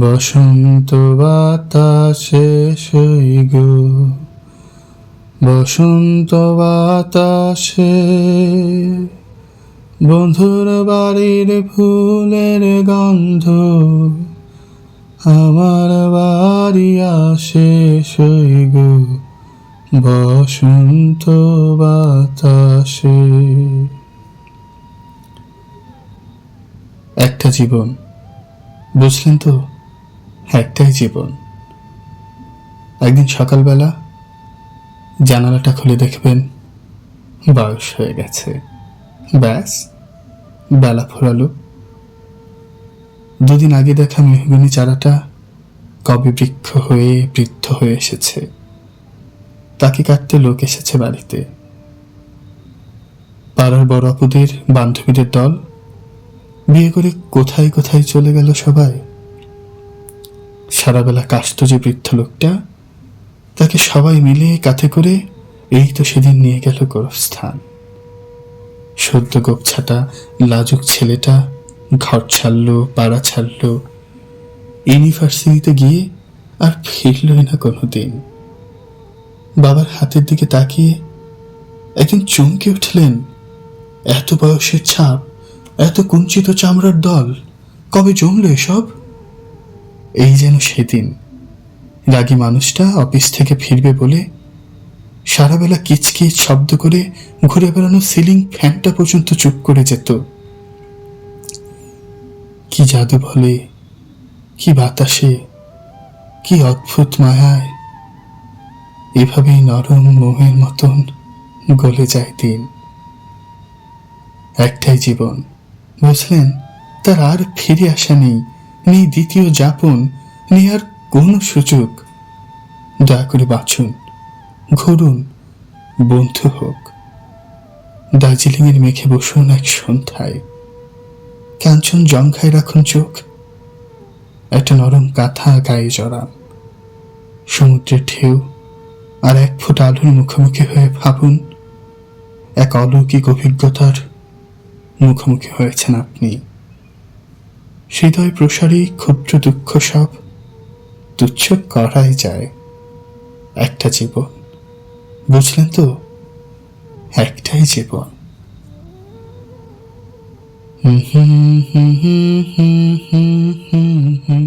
বসন্ত বাতাসে সৈগ বসন্ত বাতাসে বন্ধুর বাড়ির ফুলের গন্ধ আমার বাড়ি আসে সৈগ বসন্ত বাতাসে একটা জীবন, বুঝলেন তো? একটাই জীবন। একদিন সকালবেলা জানালাটা খুলে দেখবেন বয়স হয়ে গেছে। ব্যাস, বেলা ফোরালো। দুদিন আগে দেখা মেহগুনি চারাটা কবে বৃক্ষ হয়ে বৃদ্ধ হয়ে এসেছে, তাকে কাটতে লোক এসেছে বাড়িতে। পাড়ার বড় আপুদের, বান্ধবীদের দল বিয়ে করে কোথায় কোথায় চলে গেল সবাই সারাবেলা কাশত যে বৃদ্ধ লোকটা, তাকে সবাই মিলে কাঁধে করে এই তো সেদিন নিয়ে গেল গোরস্থান। সদ্য গোপছাটা লাজুক ছেলেটা ঘর ছাড়ল, পাড়া ছাড়ল, ইউনিভার্সিটিতে গিয়ে আর ফিরলই না কোনো দিন বাবার হাতের দিকে তাকিয়ে একদিন চমকে উঠলেন, এত বয়সের ছাপ, এত কুঞ্চিত চামড়ার দল, কবে জমলো এসব? এই যেন সেদিন। রাগী মানুষটা অফিস থেকে ফিরবে বলে সারাবেলা কিচকিচ শব্দ করে ঘুরে বেড়ানো সিলিং ফ্যানটা পর্যন্ত চুপ করে যেত। কি জাদু বলে, কি বাতাসে, কি অদ্ভুত মায়ায়। এভাবেই নরম মোহের মতন গলে যায় দিন। একটাই জীবন, বুঝলেন? তার আর ফিরে আসা নেই। নেই দ্বিতীয় যাপন নেই আর কোনো সুযোগ। দয়া করে বাঁচুন, ঘুরুন, বন্ধু হোক। দার্জিলিংয়ের মেঘে বসুন এক সন্ধ্যায়। কাঞ্চন জঙ্ঘায় রাখুন চোখ। একটা নরম কাঁথা গায়ে জড়ান। সমুদ্রের ঢেউ আর এক ফুট আলোর মুখোমুখি হয়ে ভাবুন, এক অলৌকিক অভিজ্ঞতার মুখোমুখি হয়েছেন আপনি। হৃদয় প্রসারী ক্ষুদ্র দুঃখ সব তুচ্ছ করাই যায় একটা জীবন বুঝলেন তো একটাই জীবন হুম হুম হুম হুম হুম হুম হুম